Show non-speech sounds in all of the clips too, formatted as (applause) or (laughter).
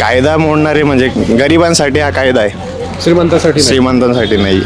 कायदा मोडणारे म्हणजे गरिबांसाठी हा कायदा आहे. श्रीमंतासाठी नाही. श्रीमंतांसाठी नाही.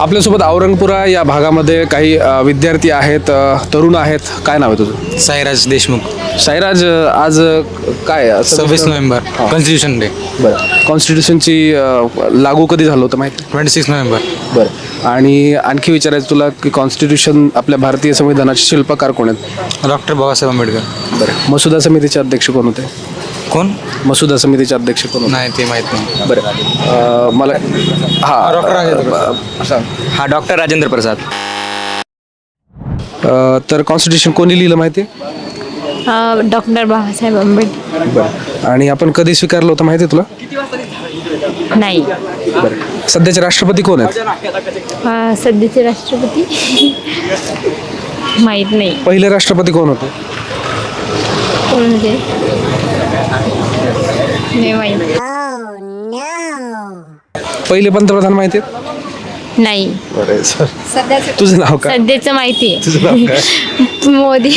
आपल्यासोबत औरंगपुरा या भागामध्ये काही अ, विद्यार्थी आहेत अ, तरुण आहेत. काय नाव आहे तुझं? साईराज देशमुख. साईराज अ, आज अ, काय अ, सव्वीस नोव्हेंबर कॉन्स्टिट्यूशन डे. बरं. कॉन्स्टिट्यूशनची अ, लागू कधी झालं होतं माहिती? Twenty six November. बरं. आणि आणखी विचारायचं तुला की कॉन्स्टिट्यूशन आपल्या भारतीय संविधानाचे शिल्पकार कोण आहेत? डॉक्टर बाबासाहेब आंबेडकर. बरं. मसुदा समितीचे अध्यक्ष कोण होते? कोण? मसुदा समितीचे अध्यक्ष कोण होते? नाही ते माहीत नाही. बरं. अ, मला हां. डॉक्टर राजेंद्र. हा डॉक्टर राजेंद्र प्रसाद. अ, तर कॉन्स्टिट्यूशन कोणी लिहिलं माहिती डॉक्टर बाबासाहेब आंबेडकर बरं. आणि आपण कधी स्वीकारलं होतं माहिती आहे तुला? नाही. बरं. सध्याचे राष्ट्रपती कोण आहेत? अ, सध्याचे राष्ट्रपती? माहीत नाही. पहिले राष्ट्रपती कोण होते? कोण होते? नाही माहीत पहिले पंतप्रधान माहिती नाही. तुझं नाव काय? सध्याचं माहिती तुझं नाव काय? आहे (laughs) मोदी.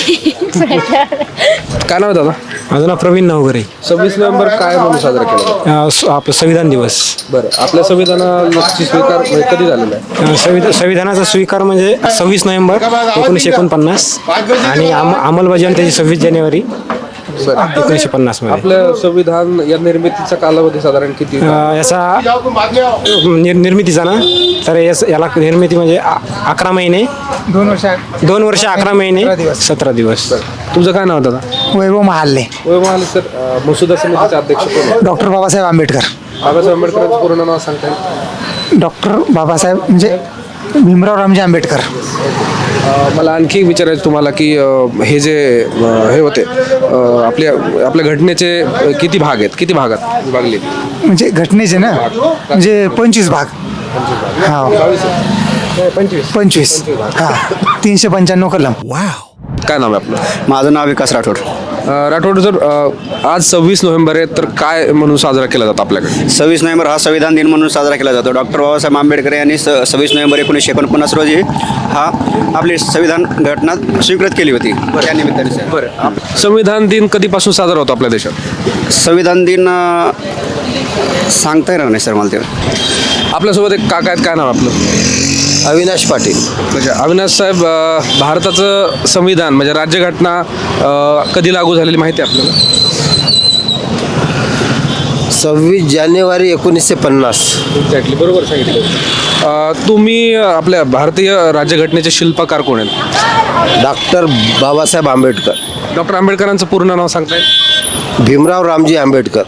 काय नाव आहे दादा? माझं नाव प्रवीण नवघरे सव्वीस नोव्हेंबर काय म्हणून साजरा केला? जातो? अ, स- आपलं संविधान दिवस. बरं आपल्या संविधानाची स्वीकार म्हणजे कधी झालेला आहे? अ, संविधानाचा स्वीकार म्हणजे सव्वीस नोव्हेंबर एकोणीसशे एकोणपन्नास आणि अंम- अंमलबजावणी त्याची सव्वीस जानेवारी. एकोणीसशे पन्नासमध्ये. आपलं संविधान या निर्मितीचा कालावधी साधारण किती अ, याचा निर निर्मितीचा ना? तर यास- याला निर्मिती म्हणजे आ- अकरा महिने. दोन वर्ष दोन वर्ष अकरा महिने सतरा दिवस. तुमचं काय नाव दादा? वैभव महाल्ले. महाले सर अ, मसुदा समितीचे अध्यक्ष कोण आहेत? डॉक्टर बाबासाहेब आंबेडकर. बाबासाहेब आंबेडकरांचं पूर्ण नाव सांगता येईल? डॉक्टर बाबासाहेब म्हणजे भीमराव रामजी आंबेडकर. मला आणखी विचारायचं तुम्हाला की अ, हे जे अ, हे होते अ, आपल्या आपल्या घटनेचे किती भाग आहेत? किती भागात विभागले? म्हणजे घटनेचे ना? म्हणजे पंचवीस भाग. हा. पंचवीस. हा. तीनशे पंच्याण्णव कलम. काय नाव आहे आपलं? माझं नाव विकास राठोड. राठोड सर आज सव्वीस नोव्हेंबर आहे तर काय म्हणून साजरा केला जातो आपल्याकडे? सव्वीस नोव्हेंबर हा संविधान दिन म्हणून साजरा केला जातो. डॉक्टर बाबासाहेब आंबेडकर यांनी स सव्वीस नोव्हेंबर एकोणीसशे एकोणपन्नास रोजी हा आपली संविधान घटना स्वीकृत केली होती. त्या निमित्ताने बरं. संविधान दिन कधीपासून साजरा होतो आपल्या देशात? संविधान दिन सांगता येणार नाही सर मला ते. आपल्यासोबत एक काका आहेत काय नाव आपलं? अविनाश पाटील. म्हणजे अविनाश साहेब अ, भारताचं संविधान म्हणजे राज्यघटना अ, कधी लागू झालेली माहिती आहे आपल्याला? सव्वीस जानेवारी एकोणीसशे पन्नास. एक्झॅक्टली बरोबर सांगितलं. तुम्ही अ, आपल्या भारतीय राज्यघटनेचे शिल्पकार कोण आहेत? डॉक्टर बाबासाहेब आंबेडकर. डॉक्टर आंबेडकरांचं पूर्ण नाव सांगता येईल भीमराव रामजी आंबेडकर.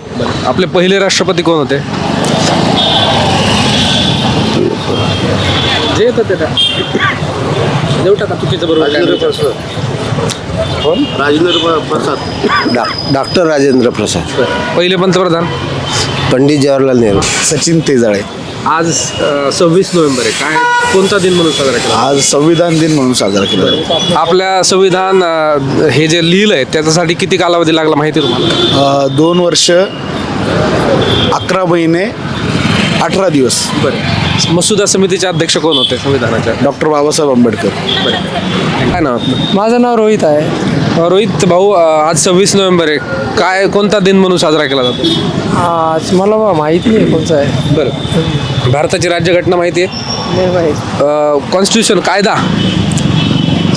आपले पहिले राष्ट्रपती कोण होते? जे येतं ते देऊ टाका चुकीचं बरोबर. राजेंद्र प्रसाद. Dr doctor Rajendra Prasad. पहिले पंतप्रधान? पंडित जवाहरलाल नेहरू. सचिन तेजाळे. आज सव्वीस नोव्हेंबर आहे. काय कोणता दिन म्हणून साजरा केला? आज संविधान दिन म्हणून साजरा केला जातो. आपल्या संविधान अ, हे जे लिहिलं आहे त्याच्यासाठी किती कालावधी लागला माहिती आहे तुम्हाला? अ, दोन वर्ष अकरा महिने अठरा दिवस. बरं. मसुदा समितीचे अध्यक्ष कोण होते संविधानाच्या डॉक्टर बाबासाहेब आंबेडकर. काय नाव आपलं? माझं नाव रोहित आहे. रोहित भाऊ आज सव्वीस नोव्हेंबर आहे. काय कोणता दिन म्हणून साजरा केला जातो? आज मला माहिती नाही कोणचं आहे. बरं. भारताची राज्यघटना माहिती आहे? नाही माहीत. कॉन्स्टिट्यूशन कायदा?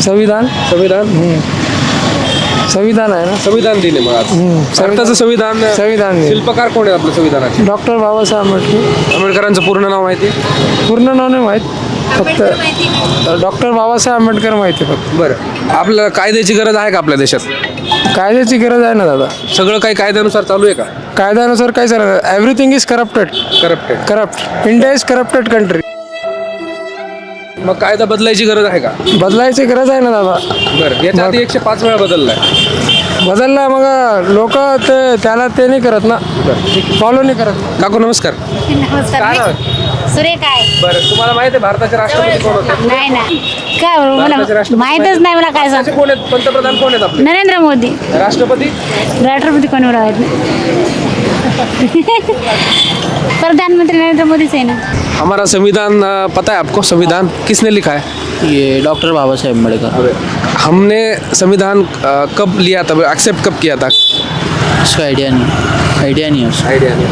संविधान? संविधान? संविधान आहे ना? संविधान दिन आहे मग आज. भारताचं संविधान संविधान. शिल्पकार कोण आहे आपलं संविधानाचे? डॉक्टर बाबासाहेब आंबेडकर. आंबेडकरांचं पूर्ण नाव माहिती? आहे पूर्ण नाव नाही माहीत. फक्त डॉक्टर बाबासाहेब आंबेडकर माहिती आहे फक्त. बरं. आपलं कायद्याची गरज आहे का आपल्या देशात? कायद्याची गरज आहे ना दादा. सगळं काही कायद्यानुसार चालू आहे का? कायद्यानुसार काय चाललं everything is corrupted corrupted corrupt India is corrupted country मग कायदा बदलायची गरज आहे का? बदलायची गरज आहे ना दादा. बरं याच्या आधी एकशे पाच वेळा बदललाय. बदलला मग लोक ते त्याला ते नाही करत ना. फॉलो नाही करत. काकू नमस्कार. काय नाव? आहे? सुरेखा आहे. बरं तुम्हाला माहिती आहे भारताचे राष्ट्रपती कोण होते? नाही ना काय भारताचे मला राष्ट्रपती माहीतच नाही मला काय भारताचे सांग कोण आहेत? पंतप्रधान कोण आहेत आपले? नरेंद्र मोदी. राष्ट्रपती? राष्ट्रपती कोणी नाही (laughs) प्रधानमंत्री नरेंद्र आहे ना? हमारा संविधान अ, पता है आपको संविधान? किसने लिखा है? ये डॉक्टर बाबा साहेब अम्बेडकर हमने संविधान अ, कब लिया था? एक्सेप्ट कब किया था? उसका आइडिया नहीं। आइडिया नहीं है उसका। आइडिया नहीं।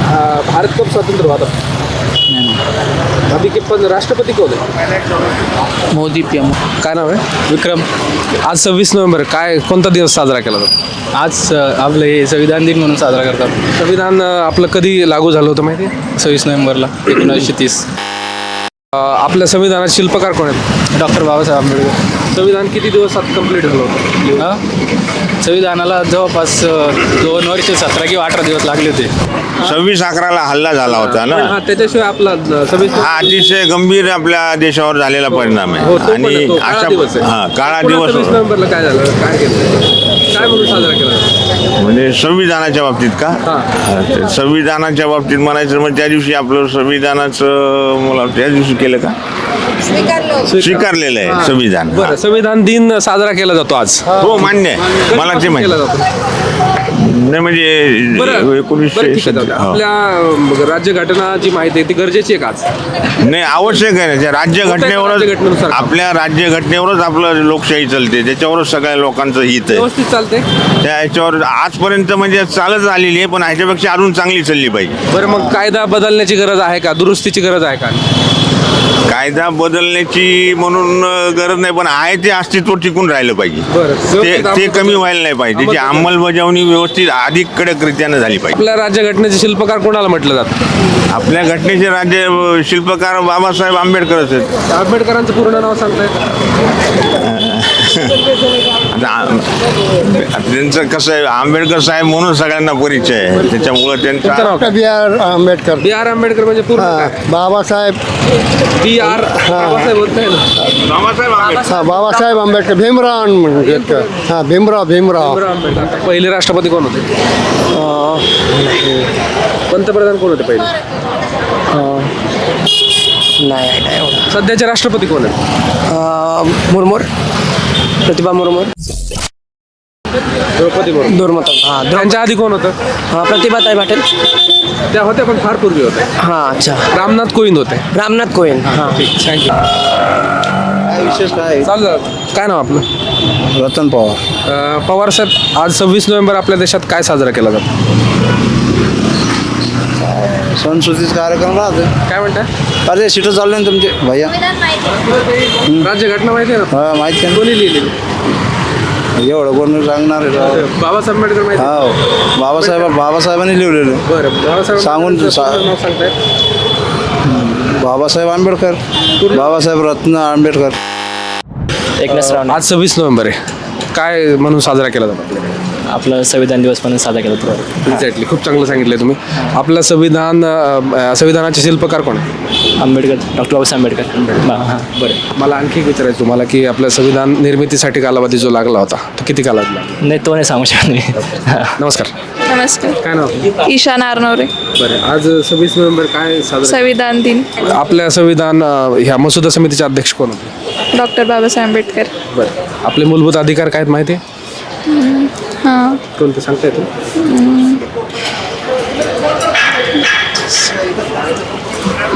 भारत कब स्वतंत्र हुआ था? नहीं, अभी के राष्ट्रपति कौन है। Modi P M. काय नाव आहे विक्रम। आज सव्वीस नोव्हेंबर काय कोणता दिवस साजरा केला जातो? आज आपलं हे संविधान दिन म्हणून साजरा करतात. संविधान आपलं कधी लागू झालं होतं माहिती? आहे सव्वीस नोव्हेंबरला एकोणीसशे तीस. अ, आपल्या संविधानात शिल्पकार कोण आहेत? डॉक्टर बाबासाहेब आंबेडकर. संविधान किती दिवसात कंप्लीट झालं होतं? हा? संविधानाला जवळपास अ, दोन वर्ष सतरा किंवा अठरा दिवस लागले होते. सव्वीस अकराला हल्ला झाला होता ना? हा त्याच्याशिवाय आपला सव्वीस हा अतिशय गंभीर आपल्या देशावर झालेला परिणाम हो, आहे पण आहे, तो काळा अशा दिवस आहे. हा काळा पुन्हा दिवस नोव्हेंबरला काय झालं? काय केलं? काय म्हणून साजरा केला? म्हणजे संविधानाच्या बाबतीत का? हा. हा, ते संविधानाच्या बाबतीत म्हणायचं मग त्या दिवशी आपलं संविधानाचं मला त्या दिवशी केलं का? स्वीकारलेलं आहे संविधान. बरं संविधान दिन साजरा केला जातो आज. हो मान्य आहे. मला ते केला माहिती जातो? नाही म्हणजे एकोणीसशे. आपल्या अ, राज्यघटना जी माहिती आहे ती गरजेची आहे का नाही आवश्यक आहे राज्यघटनेवरच. आपल्या राज्यघटनेवरच आपलं लोकशाही चालते. त्याच्यावरच सगळ्या लोकांचं हित आहे. व्यवस्थित चालते? त्या ह्याच्यावर आजपर्यंत म्हणजे चालत आलेली आहे पण ह्याच्यापेक्षा अजून चांगली चालली पाहिजे. बरं मग कायदा बदलण्याची गरज आहे का? दुरुस्तीची गरज आहे का? कायदा बदलण्याची म्हणून गरज नाही पण आहे ते अस्तित्व टिकून राहिलं पाहिजे. ते ते कमी व्हायला नाही पाहिजे. त्याची अंमलबजावणी व्यवस्थित अधिक कडकरीत्यानं झाली पाहिजे. आपल्या राज्यघटनेचे शिल्पकार कोणाला म्हटलं जातं? आपल्या घटनेचे राज्य शिल्पकार बाबासाहेब आंबेडकरच आहेत आंबेडकरांचं पूर्ण नाव सांगताय त्यांचं कसं आहे आंबेडकर साहेब म्हणून सगळ्यांना परिचय आहे. त्याच्यामुळं त्यांचा काय? B R Ambedkar. B R Ambedkar म्हणजे पूर्ण काय? बाबासाहेब. बी आर बाबासाहेब बोलताय ना? बाबासाहेब आंबेडकर. हा बाबासाहेब आंबेडकर भीमराव आंबेडकर. हा भीमराव भीमराव. आंबेडकर. पहिले राष्ट्रपती कोण होते? पंतप्रधान कोण होते पहिले? नाही सध्याचे राष्ट्रपती कोण आहेत? मुरमुर. प्रतिभा मुरमुर. द्रौपदी मुर्मू. दुर्मत. हा त्यांच्या आधी कोण होतं? हा प्रतिभाताई पाटील. त्या होत्या पण फार पूर्वी होत्या. हा अच्छा. रामनाथ कोविंद होते. रामनाथ कोविंद हा. थँक्यू विशेष काय? चालू. काय नाव आपलं? रतन पवार. अं, पवार साहेब आज सव्वीस नोव्हेंबर आपल्या देशात काय साजरा केला जातो? संस्कृतीचा कार्यक्रम राहते. काय म्हणताय अरे सीटं चालले ना तुमचे? भैया. राज्यघटना माहिती आहे. ना? हा माहिती आहे कोणी लिहिलेली? ना एवढं कोण सांगणार आहे? राव? बाबासाहेब आंबेडकर माहिती आहे? हो बाबासाहेब बाबासाहेबांनी लिहिलेलं. बरं बाबासाहेब सांगून- आंबेडकरचं सा- पूर्ण नाव सांगताय? बाबासाहेब आंबेडकर. बाबासाहेब रत्न आंबेडकर. एकनाथ आज सव्वीस नोव्हेंबर आहे. काय म्हणून साजरा केला जातो? आपल्याकडे आपलं संविधान दिवस म्हणून साजरा केला जातो एक्झॅक्टली खूप चांगलं सांगितलं तुम्ही. आपलं संविधान अं, संविधानाचे शिल्पकार कोण आहे? आंबेडकर डॉक्टर बाबासाहेब आंबेडकर. बा- हां बरं. मला आणखी एक विचारायचं तुम्हाला की आपल्या संविधान निर्मितीसाठी कालावधी जो लागला होता तो किती कालावधी लागला? नाही तो नाही सांगू शकत मी. नमस्कार. नमस्कार. काय नाव ईशा नारनवरे बरं. आज सव्वीस नोव्हेंबर काय साजरा संविधान दिन. आपल्या संविधान अं, ह्या मसुदा समितीचे अध्यक्ष कोण होते? डॉक्टर बाबासाहेब आंबेडकर. बरं. आपले मूलभूत अधिकार काय आहेत माहिती आहे? हां. कोणते सांगता येतो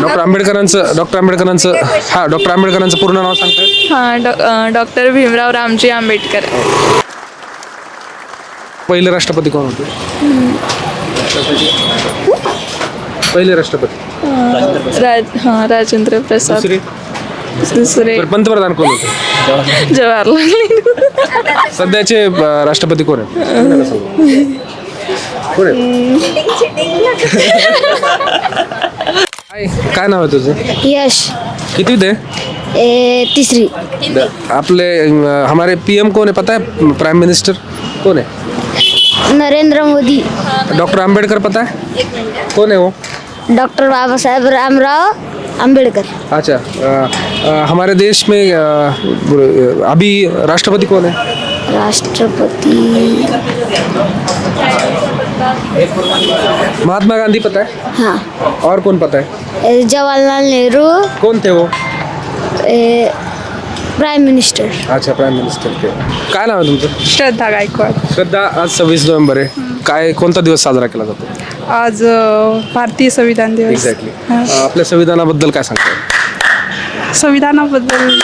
डॉक्टर आंबेडकरांचं डॉक्टर आंबेडकरांचं हा डॉक्टर आंबेडकरांचं पूर्ण नाव सांगताय? हां डॉ डॉक्टर भीमराव रामजी आंबेडकर. पहिले राष्ट्रपती कोण होते? पहिले राष्ट्रपती. राज हां राजेंद्र प्रसाद. दुसरे? दुसरे. बरं, पंतप्रधान कोण होते? जवाहरलाल नेहरू. सध्याचे अं, राष्ट्रपती कोण आहेत? कोण आहेत? काय काय नाव आहे तुझं? यश. किती दे ए तिसरी. आपले अं, हमारे पीएम कौन है पता है प्राइम मिनिस्टर कौन है नरेंद्र मोदी. डॉक्टर आंबेडकर पता है कौन है वो? डॉक्टर बाबासाहेब रामराव आंबेडकर अच्छा अ, अ, हमारे देश में अ, अभी राष्ट्रपति कौन है? राष्ट्रपती महात्मा गांधी पता है? हां। और कौन पता है? ए, जवाहरलाल नेहरू। कौन थे वो? ए, प्राईम मिनिस्टर। अच्छा प्राईम मिनिस्टर के। काय नाव आहे तुमचं? श्रद्धा गायकवाड. श्रद्धा आज सव्वीस नोव्हेंबर आहे. काय कोणता दिवस साजरा केला जातो? आज भारतीय संविधान दिवस. एक्झॅक्टली आपल्या संविधानाबद्दल काय सांगता संविधानाबद्दल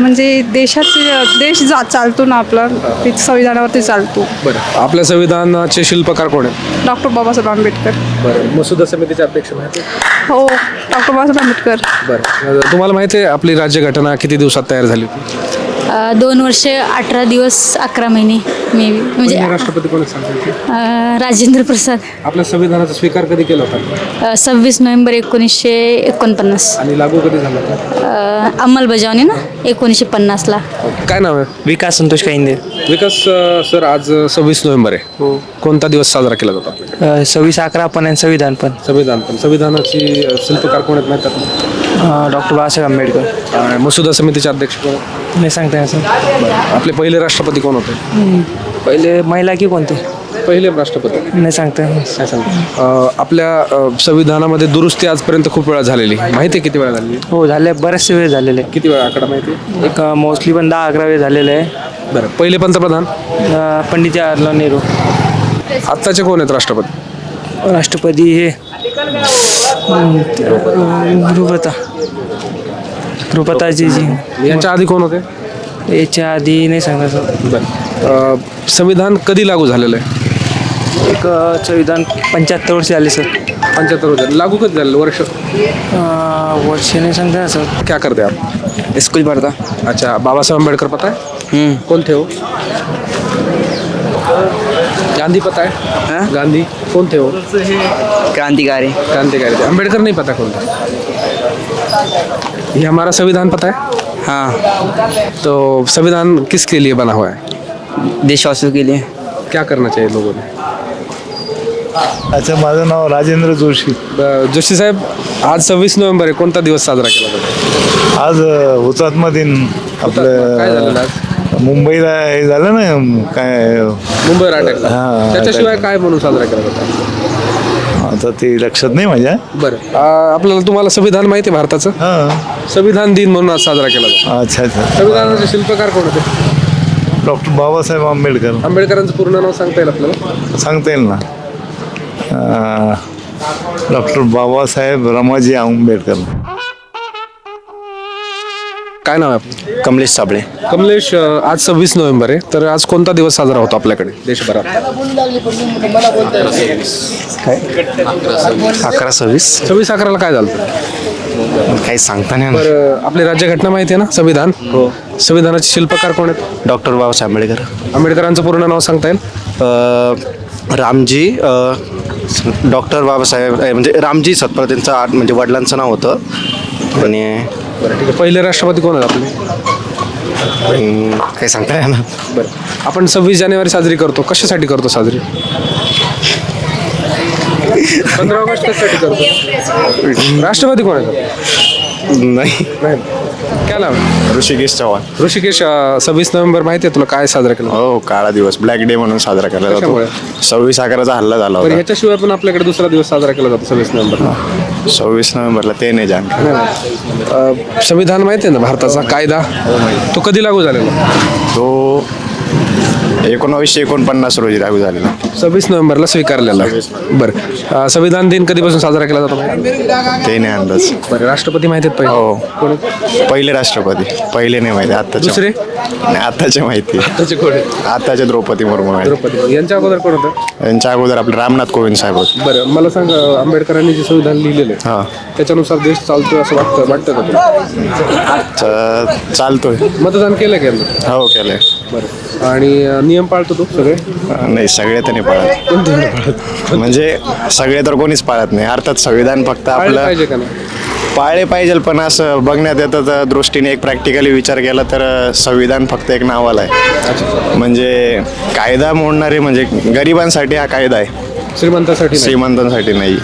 म्हणजे देशाचे देश जा चालतो ना आपला ते संविधानावरती चालतो. बरं. आपल्या संविधानाचे शिल्पकार कोण आहेत? डॉक्टर बाबासाहेब आंबेडकर. बरं. मसुदा समितीचे अध्यक्ष माहिती हो डॉक्टर बाबासाहेब आंबेडकर. बरं. तुम्हाला माहिती आहे आपली राज्यघटना किती दिवसात तयार झाली होती? दोन वर्ष अठरा दिवस अकरा महिने मे बी. म्हणजे पहिले राष्ट्रपती कोणी सांगितले अ, राजेंद्र प्रसाद. आपल्या संविधानाचा स्वीकार कधी केला होता? अ, सव्वीस नोव्हेंबर एकोणीसशे एकोणपन्नास. आणि लागू कधी झाला होता? अ, अंमलबजावणी ना एकोणीसशे पन्नासला. काय नाव आहे? विकास संतोष काहिंदे विकास अ, सर आज सव्वीस नोव्हेंबर आहे. हो. कोणता दिवस साजरा केला जातो? आपल्याकडे सव्वीस अकरा पण आणि संविधान पण. संविधान पण. संविधानाची अ, शिल्पकार कोण आहेत माहिती आहे डॉक्टर बाबासाहेब आंबेडकर? मसुदा समितीचे अध्यक्ष कोण? नाही सांगता येणार सर आपले पहिले राष्ट्रपती कोण होते? पहिले महिला की कोणते? पहिले राष्ट्रपती. नाही सांगता येणार. काय सांगता अ, आपल्या अ, संविधानामध्ये दुरुस्ती आजपर्यंत खूप वेळा झालेली. माहिती आहे किती वेळा झालेली? हो झाले बरेचसे वेळ झालेले. किती वेळा? आकडा माहिती आहे? एक मोस्टली पण दहा अकरा वेळ झालेले. आहे बरं. पहिले पंतप्रधान? अ, पंडित जवाहरलाल नेहरू. आत्ताचे कोण आहेत राष्ट्रपती? राष्ट्रपती हे रुपता रुपताजी जी. यांच्या आधी कोण होते? याच्या आधी नाही सांगता. सर अ, संविधान कधी लागू झालेलं आहे? एक अ, संविधान पंच्याहत्तर वर्ष झाले सर. पंच्याहत्तर वर्ष लागू कधी झालेलं? वर्ष? अ, वर्ष नाही सांगता सर. क्या करते आप? स्कूल पढ़ता. अच्छा बाबा साहेब अम्बेडकर पता? है कौन थे वो? गांधी पता है? गांधी? कौन थे वो? क्रांतिकारी। क्रांतिकारी थे। अम्बेडकर नहीं पता कौन था? ये हमारा संविधान पता है? हाँ। तो संविधान किसके लिए बना हुआ है? देशवासियों के लिए। क्या करना चाहिए लोगों ने? अच्छा माझं नाव राजेंद्र जोशी। जोशी साहेब आज सव्वीस नोव्हेंबर आहे. कोणता दिवस साजरा केला जातो? आज हुतात्मा दिन आपलं आज? मुंबईला हे झालं ना काय मुंबईवर अटॅक हां, त्याच्याशिवाय. काय म्हणून साजरा केला जातो? आता ते लक्षात नाही माझ्या. बरं. आपल्याला तुम्हाला संविधान माहिती आहे भारताचं? हां. संविधान दिन म्हणून आज साजरा केला जातो. अच्छा अच्छा. संविधानाचे शिल्पकार कोण होते? डॉक्टर बाबासाहेब आंबेडकर. आंबेडकरांचं पूर्ण नाव सांगता येईल आपल्याला? सांगता येईल ना. डॉक्टर बाबासाहेब रमाजी आंबेडकर. काय नाव आहे? आपलं कमलेश साबळे. कमलेश अ, आज सव्वीस नोव्हेंबर आहे. तर आज कोणता दिवस साजरा होतो आपल्याकडे देशभरात? अकरा सव्वीस. सव्वीस अकराला काय झालं? काही सांगता नाही बरं आपली राज्यघटना माहिती आहे ना? संविधान? हो. संविधानाचे शिल्पकार कोण आहेत? डॉक्टर बाबासाहेब आंबेडकर. आंबेडकरांचं पूर्ण नाव सांगता येईल? रामजी डॉक्टर बाबासाहेब अ, म्हणजे रामजी सतपाळ त्यांचं म्हणजे वडिलांचं नाव होतं. आणि बरं ठीक आहे. पहिले राष्ट्रपती कोण आहेत आपले? काही सांगता येणार. बरं. आपण सव्वीस जानेवारी साजरी करतो. कशासाठी करतो साजरी? पंधरा ऑगस्ट कशासाठी करतो. राष्ट्रपती कोण आहेत? नाही. नाही. काय नाव आहे? ऋषिकेश चव्हाण. ऋषिकेश सव्वीस नोव्हेंबर माहिती आहे तुला काय साजरा केला? हो काळा दिवस ब्लॅक डे म्हणून साजरा केला कशामुळे? जातो सव्वीस अकराचा हल्ला झाला होता. ह्याच्याशिवाय पण आपल्याकडे दुसरा दिवस साजरा केला जातो सव्वीस नोव्हेंबर. सव्वीस नोव्हेंबरला ते नाही जाण संविधान माहिती आहे ना भारताचा कायदा? तो कधी लागू झालेला? तो एकोणावीसशे एकोणपन्नास रोजी लागू झालेला. सव्वीस नोव्हेंबरला स्वीकारलेला. बरं. अं, संविधान दिन कधीपासून साजरा केला जातो? ते नाही अंदाज. बरं राष्ट्रपती माहिती आहेत हो. पहिले राष्ट्रपती. पहिले नाही माहिती आत्ताचे दुसरे? नाही माहिती. त्याचे कोण आहेत? द्रौपदी मुर्मू आहेत. द्रौपदी यांच्या अगोदर कोण होतं? यांच्या अगोदर आपले रामनाथ कोविंद साहेब होते. बरं मला सांग आंबेडकरांनी जे संविधान लिहिलेलं आहे हां. त्याच्यानुसार देश चालतोय असं वाटतं वाटतं का तुला च- चालतोय. मतदान केलं का यांना? हो केलंय. बरं. आणि अं, नियम पाळतो तो सगळे? नाही सगळे तर नाही पाळत. कोणते नियम पाळतो? म्हणजे सगळे तर कोणीच पाळत नाही. अर्थात संविधान फक्त पाळले आपलं पाहिजे का नाही? पाळले पाहिजे पण असं बघण्यात येतं तर दृष्टीने एक प्रॅक्टिकली विचार केला तर संविधान फक्त एक नावाला आहे. म्हणजे कायदा मोडणारे म्हणजे गरिबांसाठी हा कायदा आहे. श्रीमंतासाठी. श्रीमंतांसाठी नाही.